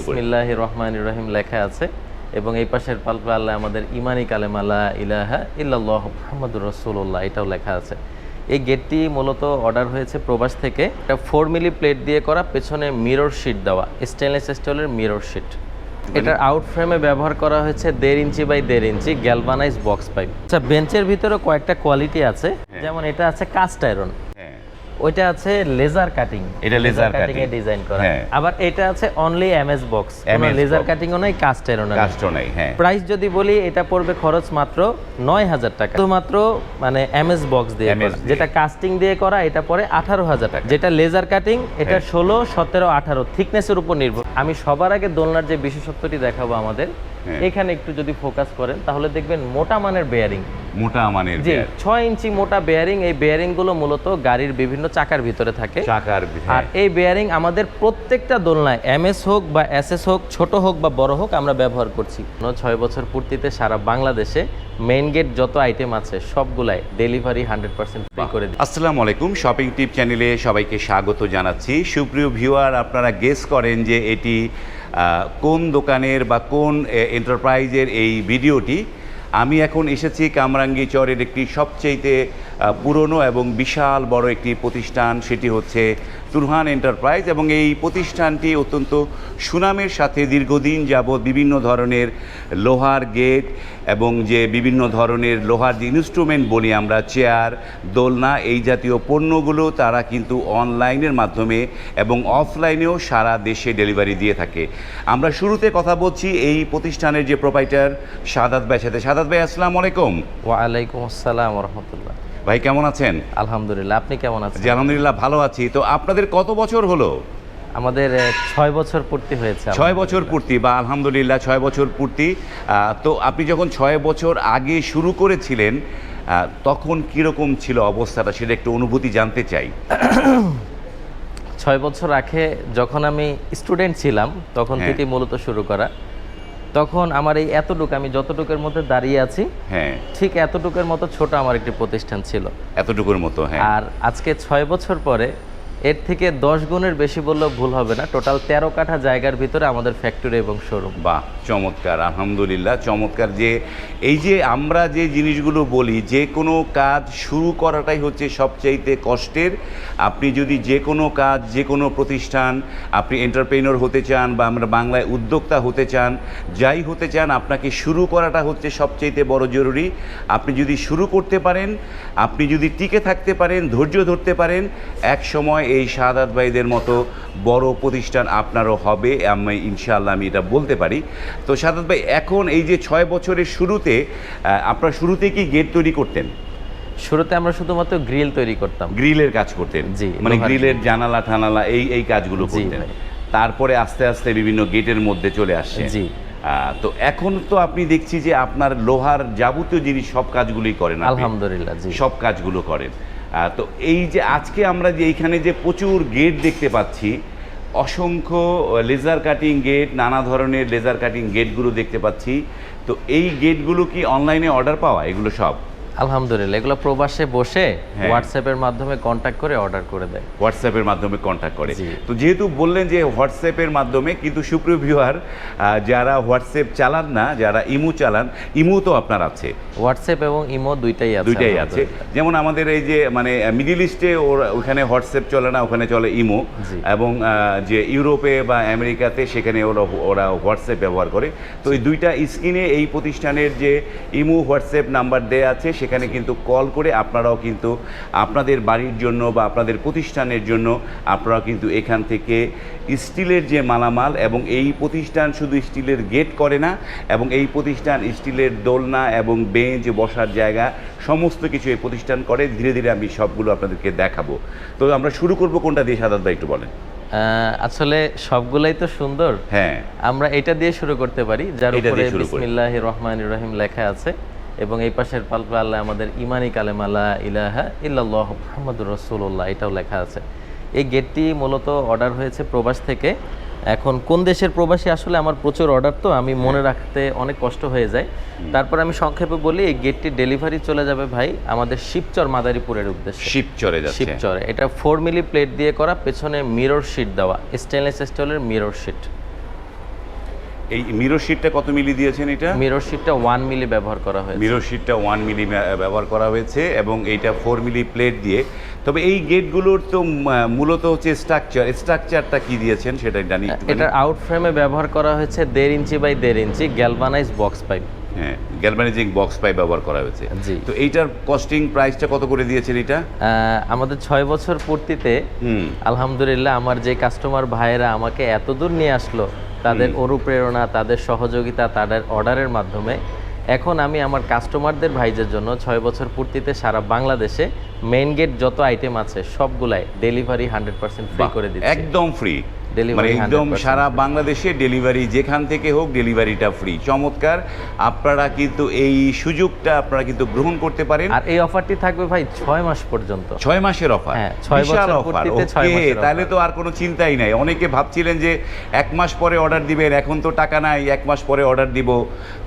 বিসমিল্লাহ রহমান রহিম লেখা আছে এবং এই পাশের পাল্পে আল্লাহ আমাদের ইমানি কালেমালা ইলাহা ইল্লাল্লাহ মোহাম্মদুর রসুল্লাহ এটাও লেখা আছে। এই গেটটি মূলত অর্ডার হয়েছে প্রবাস থেকে। এটা ফোর মিলি প্লেট দিয়ে করা পেছনে মিরর শিট দেওয়া স্টেনলেস স্টিলের মিরর শিট এটার আউট ফ্রেমে ব্যবহার করা হয়েছে দেড় ইঞ্চি বাই দেড় ইঞ্চি গ্যালভানাইজ বক্স পাইপ আচ্ছা বেঞ্চের ভিতরে কয়েকটা কোয়ালিটি আছে। যেমন এটা আছে কাস্ট আয়রন হ্যাঁ ওইটা আছে লেজার কাটিং এটা laser কাটিং এ ডিজাইন করা হ্যাঁ। আবার এটা আছে অনলি এমএস বক্স কোনো লেজার। কাটিংও নাই কাস্ট নাই হ্যাঁ প্রাইস যদি বলি এটা পড়বে খরচ মাত্র নয় হাজার টাকা শুধুমাত্র মানে এমএস বক্স দিয়ে। যেটা কাস্টিং দিয়ে করা এটা পরে আঠারো হাজার টাকা যেটা লেজার কাটিং এটা হ্যাঁ। ষোলো সতেরো আঠারো থিকনেসের উপর নির্ভর আমি সবার আগে দোলনার যে বিশেষত্বটি দেখাবো আমাদের। এখানে একটু যদি ফোকাস করেন তাহলে দেখবেন মোটা মানের বেয়ারিং মোটা মানের জি ছয় ইঞ্চি মোটা বেয়ারিং এই বেয়ারিংগুলো মূলত গাড়ির বিভিন্ন চাকার ভিতরে থাকে। চাকার আর হ্যাঁ। এই বেয়ারিং আমাদের প্রত্যেকটা দোলনায় এমএস হোক বা এসএস হোক ছোট হোক বা বড় হোক আমরা ব্যবহার করছি। ছয় বছর পূর্তিতে সারা বাংলাদেশে মেইন গেট যত আইটেম আছে সবগুলাই ডেলিভারি হান্ড্রেড পার্সেন্ট ফ্রি করে দিই আসসালামু আলাইকুম শপিং টিপ চ্যানেলে সবাইকে স্বাগত জানাচ্ছি। সুপ্রিয় ভিউয়ার আপনারা গেস করেন যে এটি কোন দোকানের বা কোন এন্টারপ্রাইজের এই ভিডিওটি আমি এখন এসেছি কামরাঙ্গি চরের একটি সবচেয়েতে পুরনো এবং বিশাল বড় একটি প্রতিষ্ঠান, সেটি হচ্ছে তুরহান এন্টারপ্রাইজ এবং এই প্রতিষ্ঠানটি অত্যন্ত সুনামের সাথে দীর্ঘদিন যাবৎ বিভিন্ন ধরনের লোহার গেট এবং যে বিভিন্ন ধরনের লোহার যে ইনস্ট্রুমেন্ট বলি আমরা, চেয়ার, দোলনা, এই জাতীয় পণ্যগুলো তারা কিন্তু অনলাইনের মাধ্যমে এবং অফলাইনেও সারা দেশে ডেলিভারি দিয়ে থাকে। আমরা শুরুতে কথা বলছি এই প্রতিষ্ঠানের যে প্রোপাইটার সাদাত ভাই সাথে। সাদাত ভাই, আসসালামু আলাইকুম। ওয়ালাইকুম আসসালাম রহমতুল্লাহ। ভাই কেমন আছেন? আলহামদুলিল্লাহ আপনি কেমন আছেন? জি আলহামদুলিল্লাহ ভালো আছি। তো আপনাদের কত বছর হলো? আমাদের ছয় বছর পূর্তি হয়েছে ছয় বছর পূর্তি বা আলহামদুলিল্লাহ ছয় বছর পূর্তি। তো আপনি যখন ছয় বছর আগে শুরু করেছিলেন তখন কীরকম ছিল অবস্থাটা সেটা একটু অনুভূতি জানতে চাই। ছয় বছর আগে যখন আমি স্টুডেন্ট ছিলাম তখন হ্যাঁ। থেকে মূলত শুরু করা। তখন আমার এই এতটুকু আমি যতটুকুর মধ্যে দাঁড়িয়ে আছি হ্যাঁ। ঠিক এতটুকুর মতো ছোট আমার একটি প্রতিষ্ঠান ছিল। এতটুকুর মতো হ্যাঁ। আর আজকে ছয় বছর পরে এর থেকে দশ গুণের বেশি বললেও ভুল হবে না। টোটাল তেরো কাঠা জায়গার ভিতরে আমাদের ফ্যাক্টরি এবং শোরুম বাহ, চমৎকার, আলহামদুলিল্লাহ, চমৎকার যে এই যে আমরা যে জিনিসগুলো বলি, যে কোনো কাজ শুরু করাটাই হচ্ছে সবচাইতে কষ্টের। আপনি যদি যে কোনো কাজ, যে কোনো প্রতিষ্ঠান, আপনি এন্টারপ্রেনর হতে চান বা আমরা বাংলায় উদ্যোক্তা হতে চান, যাই হতে চান, আপনাকে শুরু করাটা হচ্ছে সবচাইতে বড় জরুরি। আপনি যদি শুরু করতে পারেন, আপনি যদি টিকে থাকতে পারেন, ধৈর্য ধরতে পারেন, এক সময় এই শাহাদাত ভাইদের মতো বড় প্রতিষ্ঠান আপনারও হবে আমি ইনশাআল্লাহ আমি এটা বলতে পারি। তো শাহাদাত ভাই এখন এই যে ছয় বছরের শুরুতে আপনার শুরুতে কি গেট তৈরি করতেন? শুরুতে আমরা শুধুমাত্র গ্রিল তৈরি করতাম। গ্রিলের কাজ করতেন? জি, মানে গ্রিলের জানালা ঠানালা এই এই কাজগুলো করতেন। তারপরে আস্তে আস্তে বিভিন্ন গেটের মধ্যে চলে আসছে জি। তো এখন তো আপনি দেখছি যে আপনার লোহার যাবতীয় জিনিস সব কাজগুলোই করেন আলহামদুলিল্লাহ সব কাজগুলো করেন। তো এই যে আজকে আমরা যে এইখানে যে প্রচুর গেট দেখতে পাচ্ছি, অসংখ্য লেজার কাটিং গেট নানা ধরনের লেজার কাটিং গেটগুলো দেখতে পাচ্ছি। তো এই গেটগুলো কি অনলাইনে অর্ডার পাওয়া? এগুলো সব? আলহামদুলিল্লাহ এগুলো প্রবাসে বসে হ্যাঁ। হোয়াটসঅ্যাপের মাধ্যমে কন্ট্যাক্ট করে অর্ডার করে দেয়। হোয়াটসঅ্যাপের মাধ্যমে কন্ট্যাক্ট করে। তো যেহেতু বললেন যে হোয়াটসঅ্যাপের মাধ্যমে কিন্তু সুপ্রিয় ভিউয়ার যারা হোয়াটসঅ্যাপ চালান না যারা ইমু চালান ইমু তো আপনার আছে। হোয়াটসঅ্যাপ এবং ইমো দুইটাই আছে দুইটাই আছে। যেমন আমাদের এই যে মানে মিডিল ইস্টে ওরা ওখানে হোয়াটসঅ্যাপ চলে না ওখানে চলে ইমো। এবং যে ইউরোপে বা আমেরিকাতে সেখানে ওরা ওরা হোয়াটসঅ্যাপ ব্যবহার করে। তো এই দুইটা স্ক্রিনে এই প্রতিষ্ঠানের যে ইমো হোয়াটসঅ্যাপ নাম্বার দেয়া আছে সেখানে কিন্তু কল করে আপনারাও কিন্তু আপনাদের বাড়ির জন্য বা আপনাদের প্রতিষ্ঠানের জন্য আপনারাও কিন্তু এখান থেকে স্টিলের যে মালামাল এবং এই প্রতিষ্ঠান শুধু স্টিলের গেট করে না এবং এই প্রতিষ্ঠান স্টিলের দোলনা এবং বেঞ্চ বসার জায়গা সমস্ত কিছু এই প্রতিষ্ঠান করে। ধীরে ধীরে আমি সবগুলো আপনাদেরকে দেখাবো। তো আমরা শুরু করব কোনটা দিয়ে সাদাত ভাই একটু বলেন। আসলে সবগুলাই তো সুন্দর। হ্যাঁ। আমরা এটা দিয়ে শুরু করতে পারি যার উপরে দিয়ে শুরু করি। বিসমিল্লাহ রহমান রহিম লেখা আছে। এবং এই পাশের পাল্পে আল্লাহ আমাদের ইমানি কালেমালা ইলাহা ইল্লাল্লাহ মোহাম্মদুর রসুল্লাহ এটাও লেখা আছে। এই গেটটি মূলত অর্ডার হয়েছে প্রবাস থেকে। এখন কোন দেশের প্রবাসী? আসলে আমার প্রচুর অর্ডার তো আমি মনে রাখতে অনেক কষ্ট হয়ে যায়। তারপর আমি সংক্ষেপে বলি এই গেটটি ডেলিভারি চলে যাবে ভাই আমাদের শিবচর মাদারীপুরের উদ্দেশ্যে। যাচ্ছে। শিবচরে। এটা ফোর মিলি প্লেট দিয়ে করা পেছনে মিরর শিট দেওয়া স্টেনলেস স্টিলের মিরর শিট এই মিরর শিটটা কত মিলি দিয়েছেন এটা? মিরর শিটটা ওয়ান মিলি ব্যবহার করা হয়েছে। মিরর শিটটা ওয়ান মিলি ব্যবহার করা হয়েছে এবং এইটা ফোর মিলি প্লেট দিয়ে। তবে এই গেটগুলোর তো মূলত হচ্ছে স্ট্রাকচার স্ট্রাকচারটা কি দিয়েছেন সেটা জানি। এটার আউট ফ্রেমে ব্যবহার করা হয়েছে দেড় ইঞ্চি বাই দেড় ইঞ্চি গ্যালভানাইজ বক্স পাইপ হ্যাঁ গ্যালভানাইজিং বক্স পাইপ ব্যবহার করা হয়েছে। জি। তো এইটার কস্টিং প্রাইসটা কত করে দিয়েছেন এটা? আমাদের ছয় বছর পূর্তিতে আলহামদুলিল্লাহ আমার যে কাস্টমার ভাইয়েরা আমাকে এত দূর নিয়ে আসলো তাদের অনুপ্রেরণা তাদের সহযোগিতা তাদের অর্ডারের মাধ্যমে। এখন আমি আমার কাস্টমারদের ভাইজের জন্য ছয় বছর পূর্তিতে সারা বাংলাদেশে মেইন গেট যত আইটেম আছে সবগুলাই ডেলিভারি হান্ড্রেড পার্সেন্ট ফ্রি করে দিচ্ছি। একদম ফ্রি মানে একদম সারা বাংলাদেশে ডেলিভারি যেখান থেকে হোক ডেলিভারিটা ফ্রি চমৎকার। আপনারা কিন্তু এই সুযোগটা আপনারা কিন্তু গ্রহণ করতে পারেন। আর এই অফারটি থাকবে ভাই ছয় মাস পর্যন্ত। ছয় মাসের অফার হ্যাঁ, ছয় বছর অফার ওকে তাহলে তো আর কোনো চিন্তাই নাই। অনেকে ভাবছিলেন যে এক মাস পরে অর্ডার দিবেন এখন তো টাকা নাই এক মাস পরে অর্ডার দিব।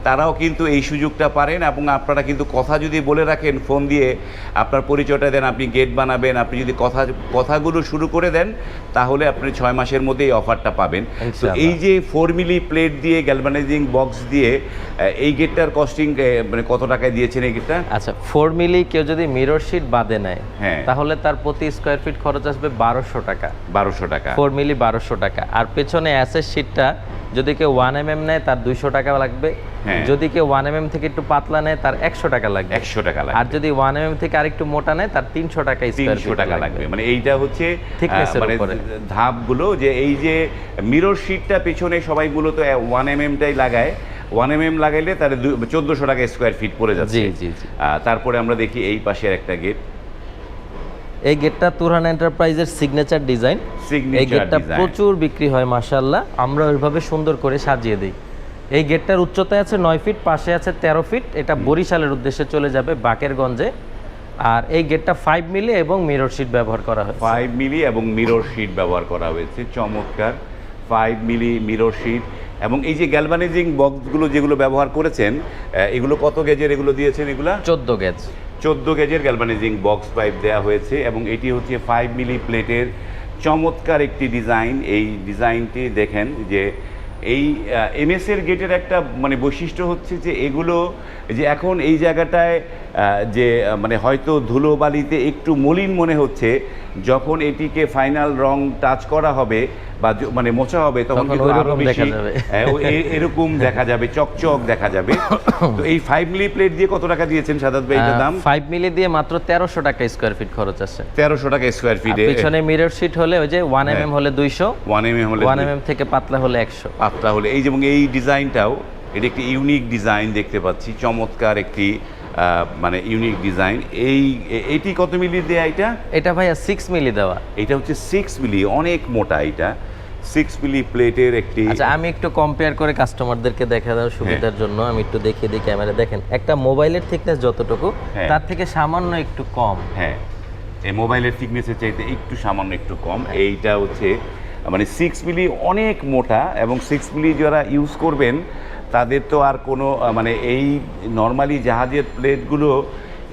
তারাও কিন্তু এই সুযোগটা পারেন এবং আপনারা কিন্তু কথা যদি বলে রাখেন ফোন দিয়ে আপনার পরিচয়টা দেন আপনি গেট বানাবেন আপনি যদি কথা কথাগুলো শুরু করে দেন তাহলে আপনি ছয় মাসের মধ্যে এই অফারটা পাবেন। তো এই যে ফোর মিলি প্লেট দিয়ে গ্যালভানাইজিং বক্স দিয়ে এই গেটটার কস্টিং মানে কত টাকায় দিয়েছেন এই গেটটা? আচ্ছা ফোর মিলি কেউ যদি মিরর শিট বাদে নেয় হ্যাঁ। তাহলে তার প্রতি স্কোয়ার ফিট খরচ আসবে বারোশো টাকা। বারোশো টাকা। ফোর মিলি বারোশো টাকা। আর পেছনে অ্যাসের শিটটা যদি কেউ ওয়ান এম এম নেয় তার দুইশো টাকা লাগবে। হ্যাঁ। যদি কেউ ওয়ান এম এম থেকে একটু পাতলা নেয় তার একশো টাকা লাগবে। একশো টাকা আর যদি ওয়ান এম এম থেকে আরেকটু মোটা নেয় তার তিনশো টাকা তিনশো টাকা লাগবে। মানে এইটা হচ্ছে মানে ধাপগুলো যে এই যে মিরর শিটটা পেছনে সবাইগুলো তো ওয়ান এম এমটাই লাগায়। ওয়ান এম এম লাগাইলে তাহলে চোদ্দোশো টাকা স্কোয়ার ফিট পড়ে যাচ্ছে। জি, জি, জি। তারপরে আমরা দেখি এই পাশের একটা গেট এই গেটটা তুরহান এন্টারপ্রাইজের সিগনেচার ডিজাইন এই গেটটা প্রচুর বিক্রি হয় মাশাল্লাহ আমরা ওইভাবে সুন্দর করে সাজিয়ে দিই। এই গেটটার উচ্চতায় আছে নয় ফিট পাশে আছে তেরো ফিট এটা বরিশালের উদ্দেশ্যে চলে যাবে বাকেরগঞ্জে। আর এই গেটটা ফাইভ মিলি এবং মিরর শিট ব্যবহার করা হয় ফাইভ মিলি এবং মিরর শিট ব্যবহার করা হয়েছে। চমৎকার। ফাইভ মিলি মিরর শিট এবং এই যে গ্যালভানাইজিং বক্সগুলো যেগুলো ব্যবহার করেছেন এগুলো কত গেজের এগুলো দিয়েছেন এগুলো? চোদ্দ গেজ চোদ্দ গেজের গ্যালভানাইজিং বক্স পাইপ দেওয়া হয়েছে এবং এটি হচ্ছে ফাইভ মিলি প্লেটের চমৎকার একটি ডিজাইন এই ডিজাইনটি দেখেন যে এই এমএস এর গেটের একটা মানে বৈশিষ্ট্য হচ্ছে যে এগুলো যে এখন এই জায়গাটায় যে মানে হয়তো ধুলোবালিতে একটু মলিন মনে হচ্ছে, যখন এটিকে ফাইনাল রং টাচ করা হবে বা মানে মোচা হবে তখন কিন্তু আরও বেশি এরকম দেখা যাবে চকচক দেখা যাবে। তো এই ফাইভ মিলি প্লেট দিয়ে কত টাকা দিয়েছেন সাদাত ভাই? এটার দাম? ফাইভ মিলি দিয়ে মাত্র তেরোশো টাকা স্কোয়ার ফিট খরচ আছে। তেরোশো টাকা স্কোয়ার ফিটে পিছনে মিরর সিট হলে ওই যে ওয়ান এম হ্যাঁ। হলে দুইশো ওয়ান এম এম হলে ওয়ান এম এম থেকে পাতলা হলে একশো। পাতলা হলে এই যেমন এই ডিজাইনটাও এটা একটি ইউনিক ডিজাইন দেখতে পাচ্ছি চমৎকার একটি মানে ইউনিক ডিজাইন এই এ- এইটি কত মিলি দেয়া এটা? এটা ভাইয়া সিক্স মিলি দেওয়া। এটা হচ্ছে সিক্স মিলি অনেক মোটা এটা। সিক্স মিলি প্লেটের একটি আচ্ছা আমি একটু কম্পেয়ার করে কাস্টমারদেরকে দেখা দেওয়ার সুবিধার জন্য। আমি একটু দেখিয়ে দিই ক্যামেরা দেখেন একটা মোবাইলের থিকনেস যতটুকু হ্যাঁ। তার থেকে সামান্য একটু কম। হ্যাঁ। এই মোবাইলের থিকনেসের চাইতে একটু সামান্য একটু কম। এইটা হচ্ছে মানে সিক্স মিলি অনেক মোটা এবং সিক্স মিলি যারা ইউজ করবেন তাদের তো আর কোনো মানে এই নর্মালি জাহাজের প্লেটগুলো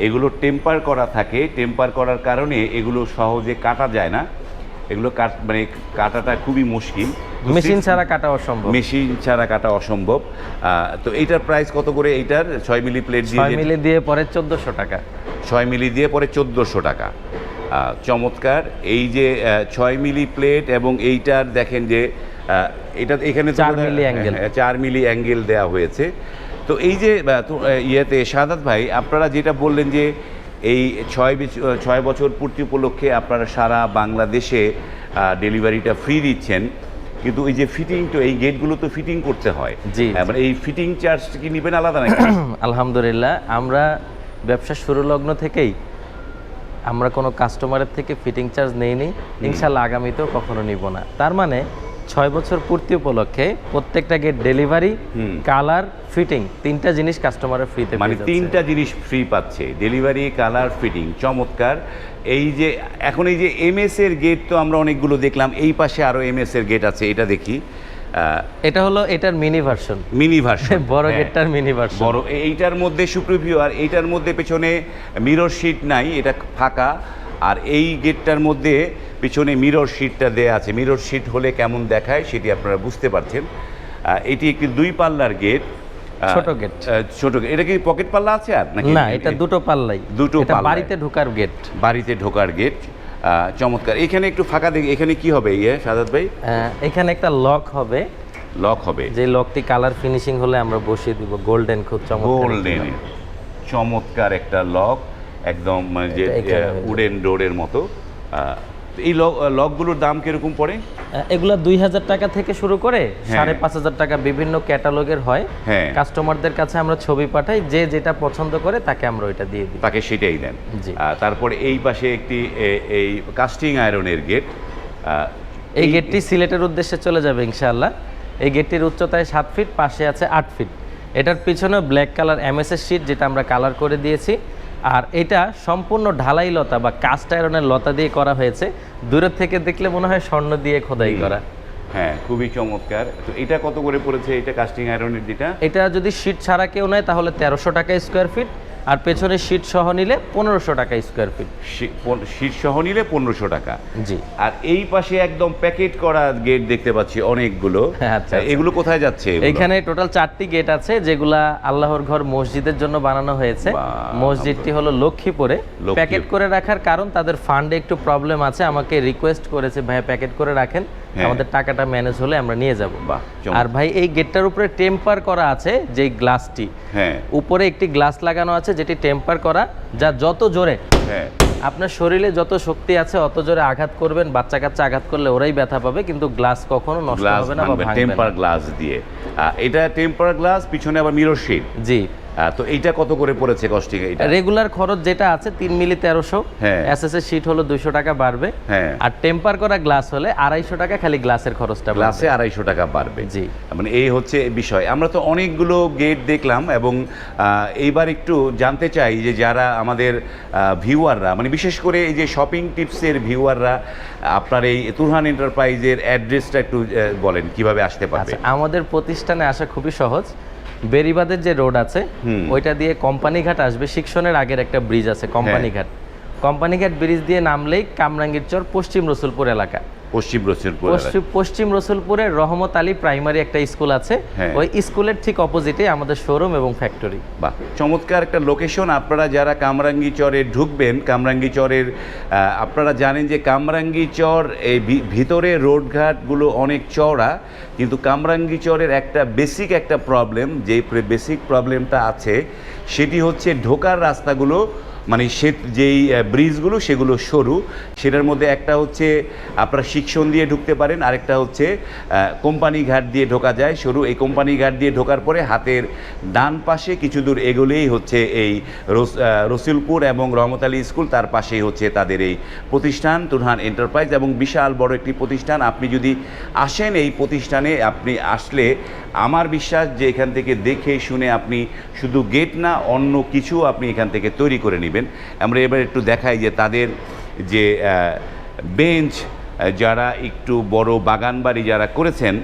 এগুলো টেম্পার করা থাকে। টেম্পার করার কারণে এগুলো সহজে কাটা যায় না। এগুলো কাট মানে কাটাটা খুবই মুশকিল। মেশিন ছাড়া কাটা অসম্ভব। মেশিন ছাড়া কাটা অসম্ভব। তো এইটার প্রাইস কত করে এইটার? ছয় মিলি প্লেট দিয়ে ছয় মিলি দিয়ে পরে চোদ্দশো টাকা। ছয় মিলি দিয়ে পরে চোদ্দোশো টাকা। চমৎকার। এই যে ছয় মিলি প্লেট এবং এইটার দেখেন যে এটা এখানে তো চার মিলি অ্যাঙ্গেল। হ্যাঁ, চার মিলি অ্যাঙ্গেল দেওয়া হয়েছে। তো এই যে ইয়েতে সাদাত ভাই আপনারা যেটা বললেন যে এই ছয় ছয় বছর পূর্তি উপলক্ষে আপনারা সারা বাংলাদেশে ডেলিভারিটা ফ্রি দিচ্ছেন। কিন্তু এই যে ফিটিং তো এই গেটগুলো তো ফিটিং করতে হয়। জি, হ্যাঁ, মানে এই ফিটিং চার্জ কি নেবেন আলাদা নাকি? আলহামদুলিল্লাহ আমরা ব্যবসা শুরু লগ্ন থেকেই আমরা কোনো কাস্টমারের থেকে ফিটিং চার্জ নেইনি। ইনশাল্লাহ আগামীতেও কখনো নিব না। তার মানে ছয় বছর পূর্তি উপলক্ষে প্রত্যেকটা গেট ডেলিভারি কালার ফিটিং তিনটা জিনিস কাস্টমারের ফ্রিতে মানে তিনটা জিনিস ফ্রি পাচ্ছে ডেলিভারি কালার ফিটিং। চমৎকার। এই যে এখন এই যে এমএস এর গেট তো আমরা অনেকগুলো দেখলাম এই পাশে আরও এমএস এর গেট আছে এটা দেখি। এটা হলো এটার মিনি ভার্সন মিনি ভার্সন বড় গেটটার মিনি ভার্সন বড় এইটার মধ্যে সুপ্রিভিউ আর এইটার মধ্যে পেছনে মিরর শিট নাই এটা ফাঁকা। আর এই গেটটার মধ্যে পিছনে মিরর শিটটা দেয়া আছে। মিরর শিট হলে কেমন দেখায় সেটি আপনারা বুঝতে পারছেন। এটি একটি দুই পাল্লার গেট ছোট গেট। ছোট গেট এটা কি পকেট পাল্লা আছে আর নাকি না এটা দুটো পাল্লাই। দুটো এটা পাল্লাই। বাড়িতে ঢোকার গেট বাড়িতে ঢোকার গেট চমৎকার। এখানে একটু ফাঁকা দেখি এখানে কি হবে ইয়ে সাদাত ভাই? এখানে একটা লক হবে। লক হবে। যে লকটি কালার ফিনিশিং হলে আমরা বসিয়ে দিব। গোল্ডেন খুব চমৎকার গোল্ডেন চমৎকার একটা লক একদম মানে যে। উডেন ডোরের মতো। এই লকগুলোর দাম কীরকম পড়ে? এগুলা দুই হাজার টাকা থেকে শুরু করে সাড়ে পাঁচ হাজার টাকা বিভিন্ন ক্যাটালগের হয়। হ্যাঁ। কাস্টমারদের কাছে আমরা ছবি পাঠাই যে যেটা পছন্দ করে তাকে আমরা ওইটা দিয়ে দিই। তাকে সেটাই দেন। তারপরে এই পাশে একটি এই কাস্টিং আয়রনের গেট এই গেটটি সিলেটের উদ্দেশ্যে চলে যাবে ইনশাআল্লাহ। এই গেটটির উচ্চতায় সাত ফিট পাশে আছে আট ফিট এটার পিছনে ব্ল্যাক কালার এমএসএস শিট যেটা আমরা কালার করে দিয়েছি। আর এটা সম্পূর্ণ ঢালাই লতা বা কাস্ট আয়রনের লতা দিয়ে করা হয়েছে। দূরের থেকে দেখলে মনে হয় স্বর্ণ দিয়ে খোদাই করা। হ্যাঁ খুবই চমৎকার। তো এটা কত করে পড়েছে? এটা কাস্টিং আয়রনের যেটা? এটা যদি শীট ছাড়া কেউ নেয় তাহলে তেরোশো টাকা স্কোয়ার ফিট আর পেছনে শিট সহ নিলে পনেরোশো টাকা স্কোয়ার ফিট শীত সহ নিলে পনেরোশো টাকা। জি। আর এই পাশে একদম প্যাকেট করা গেট দেখতে পাচ্ছি অনেকগুলো। আচ্ছা, আচ্ছা। এগুলো কোথায় যাচ্ছে এখানে টোটাল চারটি গেট আছে যেগুলা আল্লাহর ঘর মসজিদের জন্য বানানো হয়েছে। মসজিদটি হলো লক্ষ্মীপুরে। প্যাকেট করে রাখার কারণ তাদের ফান্ডে একটু প্রবলেম আছে আমাকে রিকোয়েস্ট করেছে ভাই প্যাকেট করে রাখেন হ্যাঁ। আমাদের টাকাটা ম্যানেজ হলে আমরা নিয়ে যাব। আর ভাই এই গেটটার উপরে টেম্পার করা আছে যে গ্লাসটি হ্যাঁ। উপরে একটি গ্লাস লাগানো আছে যেটি টেম্পার করা যা যত জোরে হ্যাঁ। আপনার শরীরে যত শক্তি আছে অত জোরে আঘাত করবেন বাচ্চা কাচ্চা আঘাত করলে ওরাই ব্যথা পাবে কিন্তু গ্লাস কখনো নষ্ট হবে না বা টেম্পার গ্লাস দিয়ে। এটা টেম্পার গ্লাস পিছনে আবার মিরর শিট জি। তো এইটা কত করে পড়েছে কস্টিং এটা? রেগুলার খরচ যেটা আছে তিন মিলি তেরোশো। হ্যাঁ। এস এর শিট হলো দুইশো টাকা বাড়বে। হ্যাঁ। আর টেম্পার করা গ্লাস হলে আড়াইশো টাকা খালি গ্লাসের খরচটা গ্লাসে আড়াইশো টাকা বাড়বে। জি। মানে এই হচ্ছে বিষয়। আমরা তো অনেকগুলো গেট দেখলাম এবং এইবার একটু জানতে চাই যে যারা আমাদের ভিউয়াররা মানে বিশেষ করে এই যে শপিং টিপসের ভিউয়াররা আপনার এই তুরহান এন্টারপ্রাইজের অ্যাড্রেসটা একটু বলেন কীভাবে আসতে পারবে? আচ্ছা আমাদের প্রতিষ্ঠানে আসা খুবই সহজ। বেরিবাদের যে রোড আছে ওইটা দিয়ে কোম্পানিঘাট আসবে। শিক্ষণের আগের একটা ব্রিজ আছে হ্যাঁ। কোম্পানিঘাট কোম্পানিঘাট ব্রিজ দিয়ে নামলেই কামরাঙ্গীর চর পশ্চিম রসুলপুর এলাকা। পশ্চিম রসুলপুর পশ্চিম রসুলপুরে রহমত আলী প্রাইমারি একটা স্কুল আছে। হ্যাঁ। ওই স্কুলের ঠিক অপোজিটে আমাদের শোরুম এবং ফ্যাক্টরি। বাহ চমৎকার একটা লোকেশন। আপনারা যারা কামরাঙ্গি চরে ঢুকবেন কামরাঙ্গি চরের আপনারা জানেন যে কামরাঙ্গি চর এই ভিতরে রোডঘাটগুলো অনেক চওড়া কিন্তু কামরাঙ্গি চরের একটা বেসিক একটা প্রবলেম যে বেসিক প্রবলেমটা আছে সেটি হচ্ছে ঢোকার রাস্তাগুলো মানে সে যেই ব্রিজগুলো সেগুলো সরু। সেটার মধ্যে একটা হচ্ছে আপনারা শিক্ষণ দিয়ে ঢুকতে পারেন, আরেকটা হচ্ছে কোম্পানি ঘাট দিয়ে ঢোকা যায় সরু। এই কোম্পানি ঘাট দিয়ে ঢোকার পরে হাতের ডান পাশে কিছু দূর এগোলেই হচ্ছে এই রসুলপুর এবং রহমত আলী স্কুল, তার পাশেই হচ্ছে তাদের এই প্রতিষ্ঠান তুরহান এন্টারপ্রাইজ এবং বিশাল বড় একটি প্রতিষ্ঠান। আপনি যদি আসেন এই প্রতিষ্ঠানে, আপনি আসলে আমার বিশ্বাস যে এখান থেকে দেখে শুনে আপনি শুধু গেট না, অন্য কিছু আপনি এখান থেকে তৈরি করে নেবেন। আমরা এবার একটু দেখাই যে তাদের যে বেঞ্চ যারা একটু বড় বাগান বাড়ি যারা করেছেন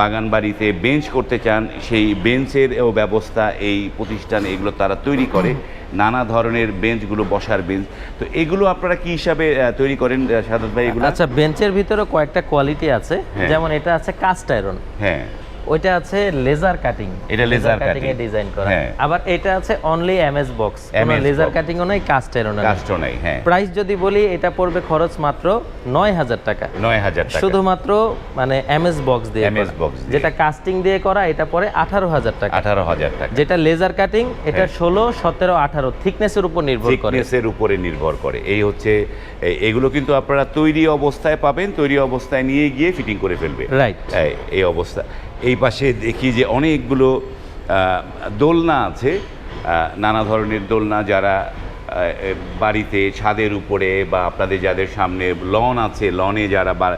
বাগান বাড়িতে বেঞ্চ করতে চান সেই বেঞ্চের ব্যবস্থা এই প্রতিষ্ঠান এগুলো তারা তৈরি করে। নানা ধরনের বেঞ্চগুলো বসার বেঞ্চ তো এগুলো আপনারা কি হিসাবে তৈরি করেন সাদাত ভাই এগুলো? আচ্ছা বেঞ্চের ভিতরে কয়েকটা কোয়ালিটি আছে। হ্যাঁ। যেমন এটা আছে কাস্ট আয়রন হ্যাঁ। ওইটা আছে লেজার কাটিং এটা laser কাটিং এ ডিজাইন করা। হ্যাঁ। আবার এটা আছে অনলি এমএস বক্স কোনো লেজার কাটিং ও নাই কাস্ট আয়রন কাস্ট নাই হ্যাঁ। প্রাইস যদি বলি এটা পড়বে খরচ মাত্র নয় হাজার টাকা। নয় হাজার টাকা। শুধুমাত্র মানে এমএস বক্স দিয়ে box দিয়ে। যেটা কাস্টিং দিয়ে করা এটা পড়ে আঠারো হাজার টাকা। আঠারো হাজার টাকা। যেটা লেজার কাটিং এটা হ্যাঁ। ষোলো সতেরো আঠারো থিকনেসের উপর নির্ভর করে। থিকনেসের উপরে নির্ভর করে। এই হচ্ছে এগুলো কিন্তু আপনারা তৈরি অবস্থায় পাবেন তৈরি অবস্থায় নিয়ে গিয়ে ফিটিং করে ফেলবে। রাইট এই অবস্থা। এই পাশে দেখি যে অনেকগুলো দোলনা আছে নানা ধরনের দোলনা যারা বাড়িতে ছাদের উপরে বা আপনাদের যাদের সামনে লন আছে লনে যারা বা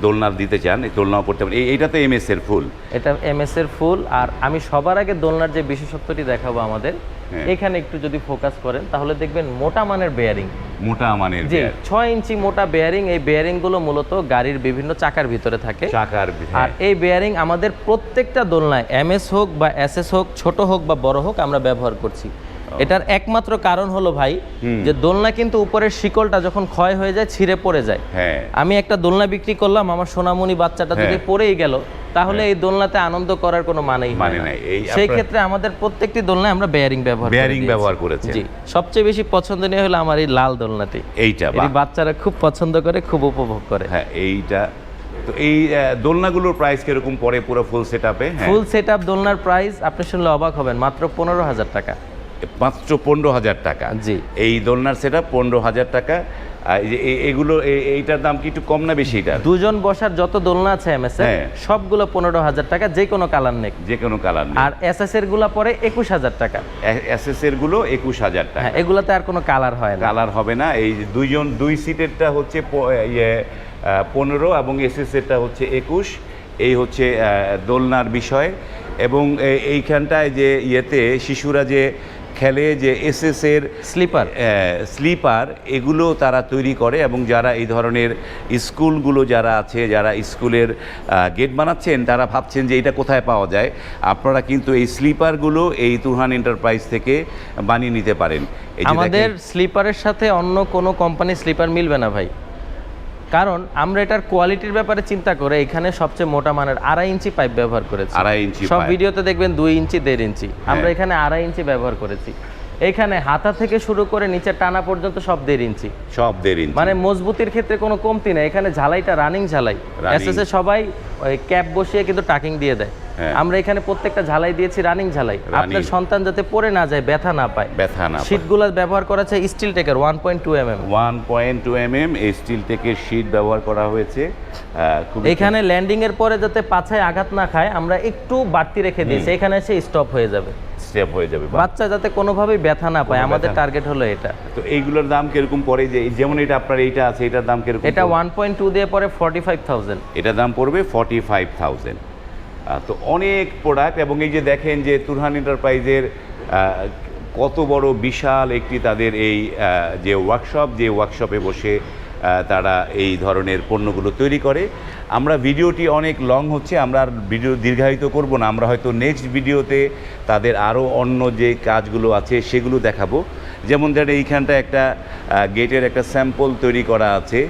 দোলনা দিতে চান এই দোলনাও করতে পারেন। এই- এইটা তো এমএস এর ফুল? এটা এমএস এর ফুল আর আমি সবার আগে দোলনার যে বিশেষত্বটি দেখাবো আমাদের হ্যাঁ। এখানে একটু যদি ফোকাস করেন তাহলে দেখবেন মোটা মানের বেয়ারিং মোটা মানের জি ছয় ইঞ্চি মোটা বেয়ারিং এই বেয়ারিংগুলো মূলত গাড়ির বিভিন্ন চাকার ভিতরে থাকে। চাকার আর হ্যাঁ, এই বেয়ারিং আমাদের প্রত্যেকটা দোলনায় এমএস হোক বা এসএস হোক ছোট হোক বা বড় হোক আমরা ব্যবহার করছি। এটার একমাত্র কারণ হলো ভাই যে দোলনা কিন্তু উপরের শিকলটা যখন ক্ষয় হয়ে যায় ছিঁড়ে পড়ে যায়। হ্যাঁ। আমি একটা দোলনা বিক্রি করলাম আমার সোনামণি বাচ্চাটা যদি হ্যাঁ। পড়েই গেল তাহলে এই দোলনাতে আনন্দ করার কোনো মানেই মানে নাই। সেই ক্ষেত্রে আমাদের প্রত্যেকটি দোলনায় আমরা বেয়ারিং ব্যবহার বেয়ারিং ব্যবহার করেছেন। জি। সবচেয়ে বেশি পছন্দনীয় হলো আমার এই লাল দোলনাটি। এইটা বাচ্চারা খুব পছন্দ করে খুব উপভোগ করে। হ্যাঁ এইটা। তো এই দোলনাগুলোর প্রাইস কীরকম পড়ে পুরো ফুল সেট আপে হ্যাঁ। ফুল সেট আপ দোলনার প্রাইস আপনি শুনলে অবাক হবেন মাত্র পনেরো হাজার টাকা। মাত্র পনেরো হাজার টাকা। জি। এই দোলনার সেট পনেরো হাজার টাকা। আর এই যে এগুলো এইটার দাম কি একটু কম না বেশি এটা দুজন বসার যত দোলনা আছে এমএস হ্যাঁ। সবগুলো পনেরো হাজার টাকা যে কোনো কালার নেই যে কোনো কালার নেই আর এস এস এরগুলা পরে একুশ হাজার টাকা। এসএস এরগুলো একুশ হাজার টাকা। হ্যাঁ এগুলাতে আর কোনো কালার হয় না। কালার হবে না। এই যে দুইজন দুই সিটেরটা হচ্ছে ইয়ে পনেরো এবং এসএস এরটা হচ্ছে একুশ। এই হচ্ছে দোলনার বিষয়। এবং এইখানটায় যে ইয়েতে শিশুরা যে খেলে যে এসএস এর স্লিপার স্লিপার এগুলো তারা তৈরি করে এবং যারা এই ধরনের স্কুলগুলো যারা আছে যারা স্কুলের গেট বানাচ্ছেন তারা ভাবছেন যে এটা কোথায় পাওয়া যায়। আপনারা কিন্তু এই স্লিপারগুলো এই তুহান এন্টারপ্রাইজ থেকে বানিয়ে নিতে পারেন। আমাদের স্লিপারের সাথে অন্য কোনো কোম্পানি স্লিপার মিলবে না ভাই। কারণ আমরা এটার কোয়ালিটির ব্যাপারে চিন্তা করে এখানে সবচেয়ে মোটা মানের আড়াই ইঞ্চি পাইপ ব্যবহার করেছি। আড়াই ইঞ্চি সব ভিডিওতে দেখবেন দুই ইঞ্চি দেড় ইঞ্চি। আমরা হ্যাঁ। এখানে আড়াই ইঞ্চি ব্যবহার করেছি। এখানে হাতা থেকে শুরু করে নিচে টানা পর্যন্ত সব দেড় ইঞ্চি। সব দেড় ইঞ্চি। মানে মজবুতির ক্ষেত্রে কোনো কমতি নেই। এখানে ঝালাইটা রানিং ঝালাই। এসএসএ সবাই ওই ক্যাপ বসিয়ে কিন্তু টাকিং দিয়ে দেয়। হ্যাঁ। আমরা এখানে প্রত্যেকটা ঝালাই দিয়েছি রানিং ঝালাই। আপনার সন্তান যাতে পড়ে না যায় ব্যথা না পায়। ব্যথা না শীটগুলো ব্যবহার করা আছে steel টেকের one point two M M one point two M M steel টেকের sheet ব্যবহার করা হয়েছে। এখানে ল্যান্ডিং এর পরে যাতে পাছায় আঘাত না খায় আমরা একটু বাড়তি রেখে দিয়েছি। এখানে এসে স্টপ হয়ে যাবে। স্টেপ হয়ে যাবে। বাচ্চা যাতে কোনোভাবেই ব্যথা না পায় আমাদের টার্গেট হলো এটা। তো এইগুলোর দাম কীরকম পড়ে? যে যেমন এটা আপনার এইটা আছে এটার দাম কীরকম এটা পড়বে? ওয়ান পয়েন্ট টু দিয়ে পরে ফর্টি ফাইভ থাউজেন্ড এটার দাম পড়বে ফর্টি ফাইভ থাউজেন্ড তো অনেক প্রোডাক্ট এবং এই যে দেখেন যে তুরহান এন্টারপ্রাইজের কত বড় বিশাল একটি তাদের এই যে ওয়ার্কশপ যে ওয়ার্কশপে বসে তারা এই ধরনের পণ্যগুলো তৈরি করে। আমরা ভিডিওটি অনেক লং হচ্ছে, আমরা আর ভিডিও দীর্ঘায়িত করব না, আমরা হয়তো নেক্সট ভিডিওতে তাদের আরও অন্য যে কাজগুলো আছে সেগুলো দেখাবো। যেমন ধরেন এইখানটা একটা গেটের একটা স্যাম্পল তৈরি করা আছে।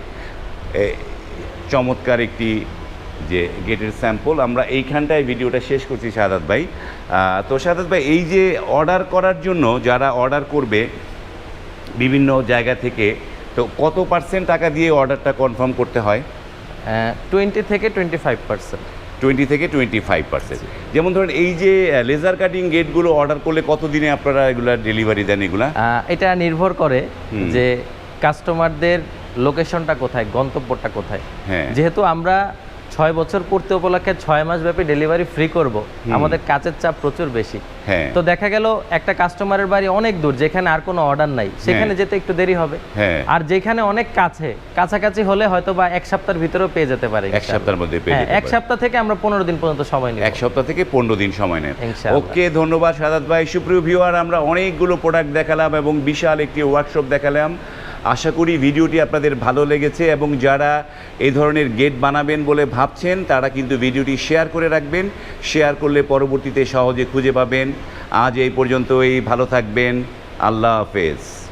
চমৎকার একটি যে গেটের স্যাম্পল আমরা এইখানটায় ভিডিওটা শেষ করছি সাদাত ভাই। তো সাদাত ভাই এই যে অর্ডার করার জন্য যারা অর্ডার করবে বিভিন্ন জায়গা থেকে তো কত পার্সেন্ট টাকা দিয়ে অর্ডারটা কনফার্ম করতে হয়? টোয়েন্টি থেকে টোয়েন্টি ফাইভ পার্সেন্ট টোয়েন্টি থেকে টোয়েন্টি ফাইভ পার্সেন্ট যেমন ধরুন এই যে লেজার কাটিং গেটগুলো অর্ডার করলে কত দিনে আপনারা এগুলা ডেলিভারি দেন এগুলা? এটা নির্ভর করে যে কাস্টমারদের লোকেশনটা কোথায় গন্তব্যটা কোথায়। হ্যাঁ। যেহেতু আমরা ছয় বছর পূর্তি উপলক্ষে ছয় মাস ব্যাপী ডেলিভারি ফ্রি করব। আমাদের কাজের চাপ প্রচুর বেশি। হ্যাঁ। তো দেখা গেল একটা কাস্টমারের বাড়ি অনেক দূর যেখানে আর কোনো অর্ডার নাই। সেখানে যেতে একটু দেরি হবে। হ্যাঁ। আর যেখানে অনেক কাছে কাছাকাছি হলে হয়তো বা এক সপ্তাহের ভিতরেও পেয়ে যেতে পারে এক সপ্তাহের মধ্যে পেয়ে হ্যাঁ এক সপ্তাহ থেকে আমরা পনেরো দিন পর্যন্ত সময় নিই এক সপ্তাহ থেকে পনেরো দিন সময় নেন ইনশাআল্লাহ। ওকে ধন্যবাদ সাদাত ভাই। সুপ্রিয় ভিউয়ার আমরা অনেকগুলো প্রোডাক্ট দেখালাম এবং বিশাল একটি ওয়ার্কশপ দেখালাম। আশা করি ভিডিওটি আপনাদের ভালো লেগেছে এবং যারা এই ধরনের গেট বানাবেন বলে ভাবছেন, তারা কিন্তু ভিডিওটি শেয়ার করে রাখবেন। শেয়ার করলে পরবর্তীতে সহজে খুঁজে পাবেন। আজ এই পর্যন্ত এই ভালো থাকবেন। আল্লাহ হাফেজ।